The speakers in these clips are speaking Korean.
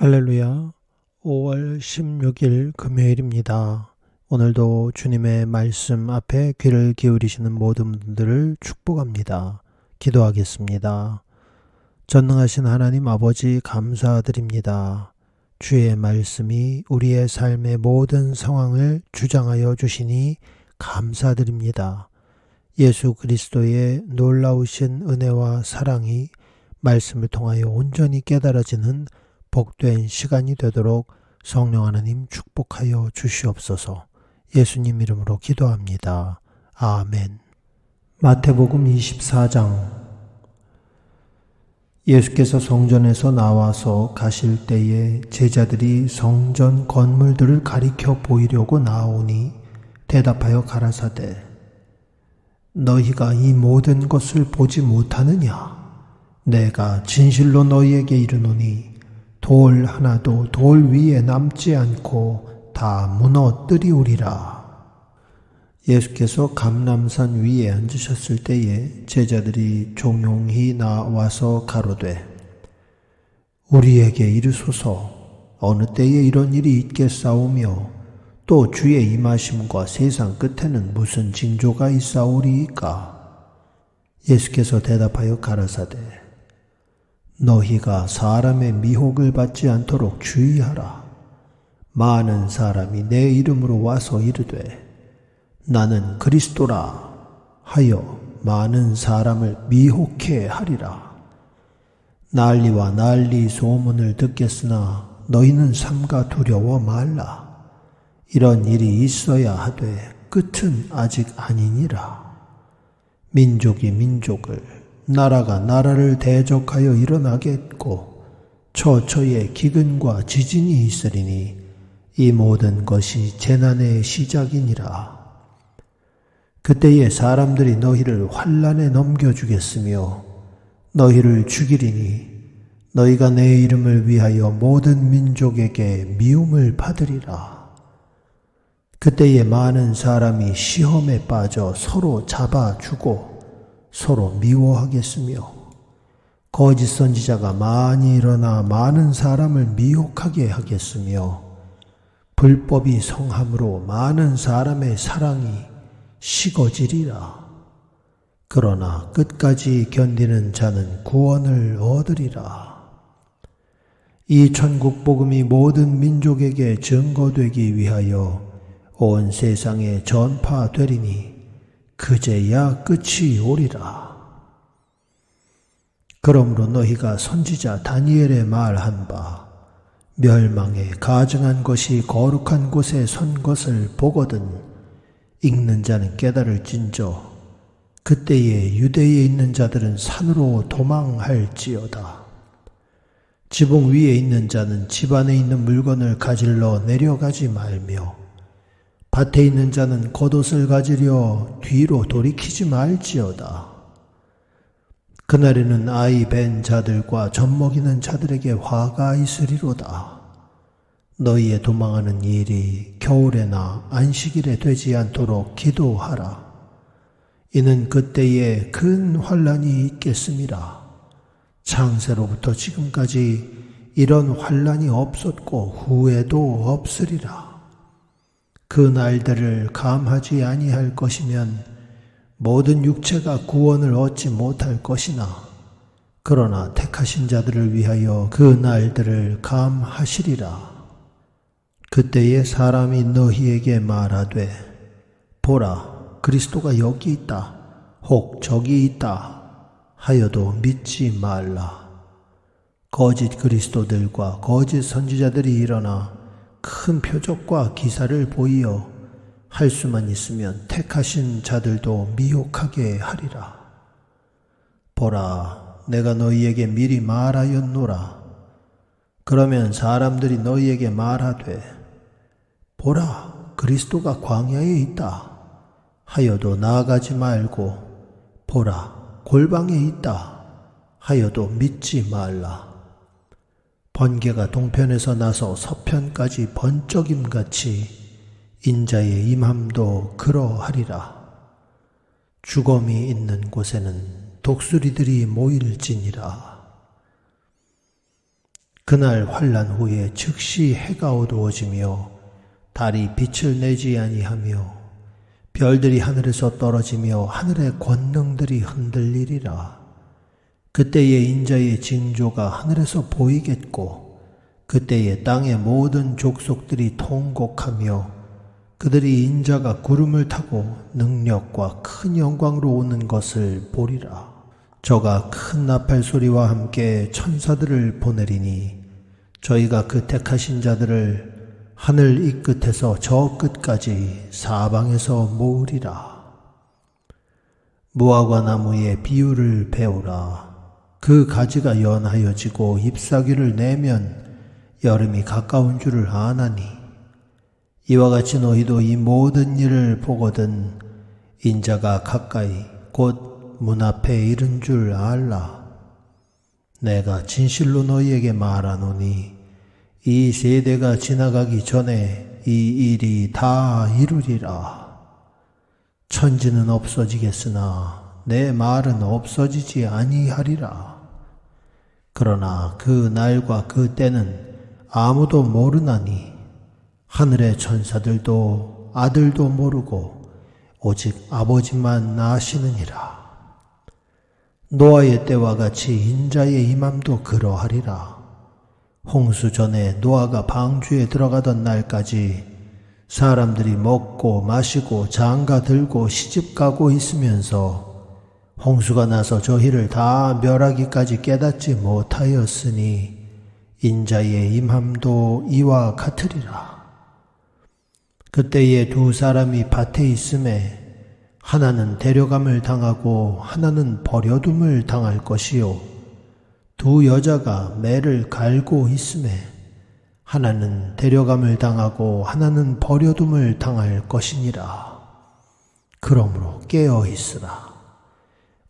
할렐루야. 5월 16일 금요일입니다. 오늘도 주님의 말씀 앞에 귀를 기울이시는 모든 분들을 축복합니다. 기도하겠습니다. 전능하신 하나님 아버지 감사드립니다. 주의 말씀이 우리의 삶의 모든 상황을 주장하여 주시니 감사드립니다. 예수 그리스도의 놀라우신 은혜와 사랑이 말씀을 통하여 온전히 깨달아지는 복된 시간이 되도록 성령 하나님 축복하여 주시옵소서 예수님 이름으로 기도합니다. 아멘. 마태복음 24장 예수께서 성전에서 나와서 가실 때에 제자들이 성전 건물들을 가리켜 보이려고 나오니 대답하여 가라사대 너희가 이 모든 것을 보지 못하느냐 내가 진실로 너희에게 이르노니 돌 하나도 돌 위에 남지 않고 다 무너뜨리우리라. 예수께서 감남산 위에 앉으셨을 때에 제자들이 종용히 나와서 가로되 우리에게 이르소서 어느 때에 이런 일이 있겠사오며 또 주의 임하심과 세상 끝에는 무슨 징조가 있사오리이까 예수께서 대답하여 가라사대 너희가 사람의 미혹을 받지 않도록 주의하라. 많은 사람이 내 이름으로 와서 이르되 나는 그리스도라 하여 많은 사람을 미혹해 하리라. 난리와 난리 소문을 듣겠으나 너희는 삼가 두려워 말라. 이런 일이 있어야 하되 끝은 아직 아니니라. 민족이 민족을 나라가 나라를 대적하여 일어나겠고 처처에 기근과 지진이 있으리니 이 모든 것이 재난의 시작이니라. 그때에 사람들이 너희를 환란에 넘겨주겠으며 너희를 죽이리니 너희가 내 이름을 위하여 모든 민족에게 미움을 받으리라. 그때에 많은 사람이 시험에 빠져 서로 잡아 주고 서로 미워하겠으며 거짓 선지자가 많이 일어나 많은 사람을 미혹하게 하겠으며 불법이 성함으로 많은 사람의 사랑이 식어지리라. 그러나 끝까지 견디는 자는 구원을 얻으리라. 이 천국 복음이 모든 민족에게 증거되기 위하여 온 세상에 전파되리니 그제야 끝이 오리라. 그러므로 너희가 선지자 다니엘의 말한 바 멸망에 가증한 것이 거룩한 곳에 선 것을 보거든 읽는 자는 깨달을진저 그때에 유대에 있는 자들은 산으로 도망할지어다. 지붕 위에 있는 자는 집 안에 있는 물건을 가질러 내려가지 말며 밭에 있는 자는 겉옷을 가지려 뒤로 돌이키지 말지어다. 그날에는 아이 벤 자들과 젖먹이는 자들에게 화가 있으리로다. 너희의 도망하는 일이 겨울에나 안식일에 되지 않도록 기도하라. 이는 그때에 큰 환란이 있겠습니다. 창세로부터 지금까지 이런 환란이 없었고 후에도 없으리라. 그 날들을 감하지 아니할 것이면 모든 육체가 구원을 얻지 못할 것이나 그러나 택하신 자들을 위하여 그 날들을 감하시리라. 그때에 사람이 너희에게 말하되 보라 그리스도가 여기 있다 혹 저기 있다 하여도 믿지 말라. 거짓 그리스도들과 거짓 선지자들이 일어나 큰 표적과 기사를 보이어 할 수만 있으면 택하신 자들도 미혹하게 하리라. 보라, 내가 너희에게 미리 말하였노라. 그러면 사람들이 너희에게 말하되, 보라, 그리스도가 광야에 있다. 하여도 나아가지 말고, 보라, 골방에 있다. 하여도 믿지 말라. 번개가 동편에서 나서 서편까지 번쩍임같이 인자의 임함도 그러하리라. 죽음이 있는 곳에는 독수리들이 모일지니라. 그날 환란 후에 즉시 해가 어두워지며 달이 빛을 내지 아니하며 별들이 하늘에서 떨어지며 하늘의 권능들이 흔들리리라. 그때에 인자의 징조가 하늘에서 보이겠고 그때에 땅의 모든 족속들이 통곡하며 그들이 인자가 구름을 타고 능력과 큰 영광으로 오는 것을 보리라. 저가 큰 나팔 소리와 함께 천사들을 보내리니 저희가 그 택하신 자들을 하늘 이 끝에서 저 끝까지 사방에서 모으리라. 무화과 나무의 비유를 배우라. 그 가지가 연하여지고 잎사귀를 내면 여름이 가까운 줄을 아나니 이와 같이 너희도 이 모든 일을 보거든 인자가 가까이 곧 문 앞에 이른 줄 알라. 내가 진실로 너희에게 말하노니 이 세대가 지나가기 전에 이 일이 다 이루리라. 천지는 없어지겠으나 내 말은 없어지지 아니하리라. 그러나 그 날과 그 때는 아무도 모르나니 하늘의 천사들도 아들도 모르고 오직 아버지만 아시느니라. 노아의 때와 같이 인자의 임함도 그러하리라. 홍수 전에 노아가 방주에 들어가던 날까지 사람들이 먹고 마시고 장가 들고 시집 가고 있으면서 홍수가 나서 저희를 다 멸하기까지 깨닫지 못하였으니 인자의 임함도 이와 같으리라. 그때에 두 사람이 밭에 있음에 하나는 데려감을 당하고 하나는 버려둠을 당할 것이요. 두 여자가 매를 갈고 있음에 하나는 데려감을 당하고 하나는 버려둠을 당할 것이니라. 그러므로 깨어 있으라.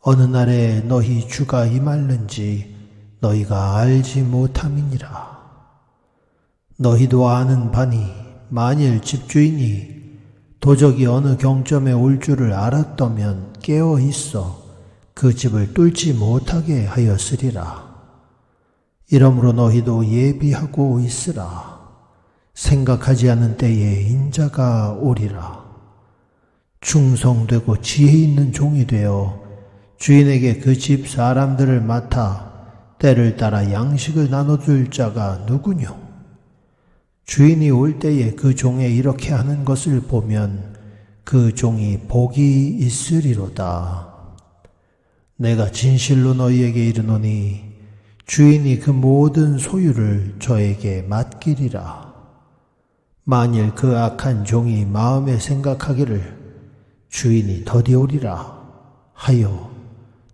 어느 날에 너희 주가 임할는지 너희가 알지 못함이니라. 너희도 아는 바니 만일 집주인이 도적이 어느 경점에 올 줄을 알았다면 깨어 있어 그 집을 뚫지 못하게 하였으리라. 이러므로 너희도 예비하고 있으라. 생각하지 않은 때에 인자가 오리라. 충성되고 지혜 있는 종이 되어 주인에게 그 집 사람들을 맡아 때를 따라 양식을 나눠줄 자가 누구뇨? 주인이 올 때에 그 종에 이렇게 하는 것을 보면 그 종이 복이 있으리로다. 내가 진실로 너희에게 이르노니 주인이 그 모든 소유를 저에게 맡기리라. 만일 그 악한 종이 마음에 생각하기를 주인이 더디오리라 하여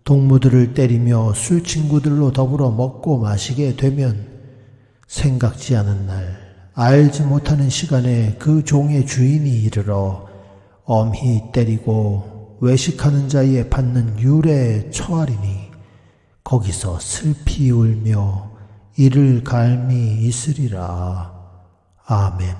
동무들을 때리며 술 친구들로 더불어 먹고 마시게 되면 생각지 않은 날 알지 못하는 시간에 그 종의 주인이 이르러 엄히 때리고 외식하는 자에 받는 유래에 처하리니 거기서 슬피 울며 이를 갈미 있으리라. 아멘.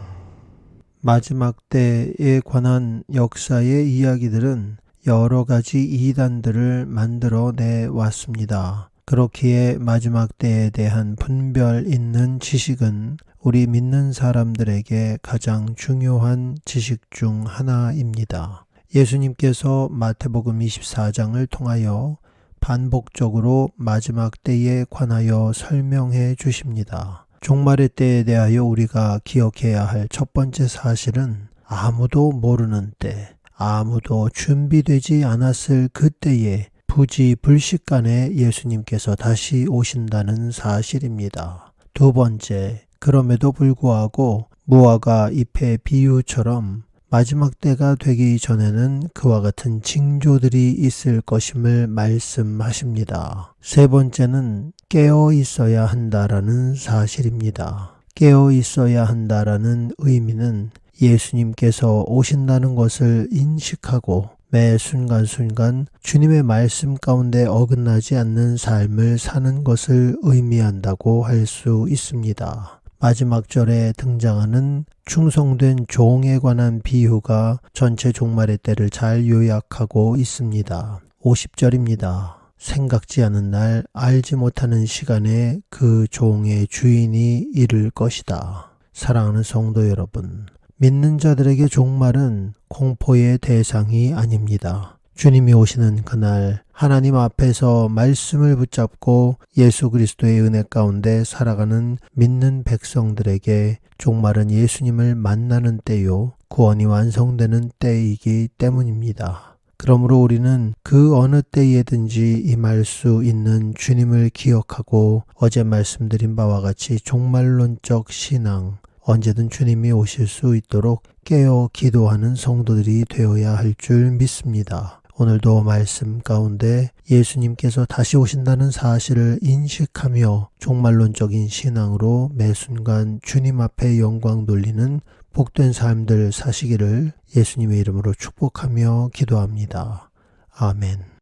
마지막 때에 관한 역사의 이야기들은 여러 가지 이단들을 만들어 내 왔습니다. 그렇기에 마지막 때에 대한 분별 있는 지식은 우리 믿는 사람들에게 가장 중요한 지식 중 하나입니다. 예수님께서 마태복음 24장을 통하여 반복적으로 마지막 때에 관하여 설명해 주십니다. 종말의 때에 대하여 우리가 기억해야 할 첫 번째 사실은 아무도 모르는 때, 아무도 준비되지 않았을 그때에 부지 불식간에 예수님께서 다시 오신다는 사실입니다. 두 번째, 그럼에도 불구하고 무화과 잎의 비유처럼 마지막 때가 되기 전에는 그와 같은 징조들이 있을 것임을 말씀하십니다. 세 번째는 깨어 있어야 한다라는 사실입니다. 깨어 있어야 한다라는 의미는 예수님께서 오신다는 것을 인식하고 매 순간순간 주님의 말씀 가운데 어긋나지 않는 삶을 사는 것을 의미한다고 할 수 있습니다. 마지막 절에 등장하는 충성된 종에 관한 비유가 전체 종말의 때를 잘 요약하고 있습니다. 50절입니다. 생각지 않은 날 알지 못하는 시간에 그 종의 주인이 이를 것이다. 사랑하는 성도 여러분, 믿는 자들에게 종말은 공포의 대상이 아닙니다. 주님이 오시는 그날 하나님 앞에서 말씀을 붙잡고 예수 그리스도의 은혜 가운데 살아가는 믿는 백성들에게 종말은 예수님을 만나는 때요 구원이 완성되는 때이기 때문입니다. 그러므로 우리는 그 어느 때에든지 임할 수 있는 주님을 기억하고 어제 말씀드린 바와 같이 종말론적 신앙 언제든 주님이 오실 수 있도록 깨어 기도하는 성도들이 되어야 할 줄 믿습니다. 오늘도 말씀 가운데 예수님께서 다시 오신다는 사실을 인식하며 종말론적인 신앙으로 매 순간 주님 앞에 영광 돌리는 복된 삶들 사시기를 예수님의 이름으로 축복하며 기도합니다. 아멘.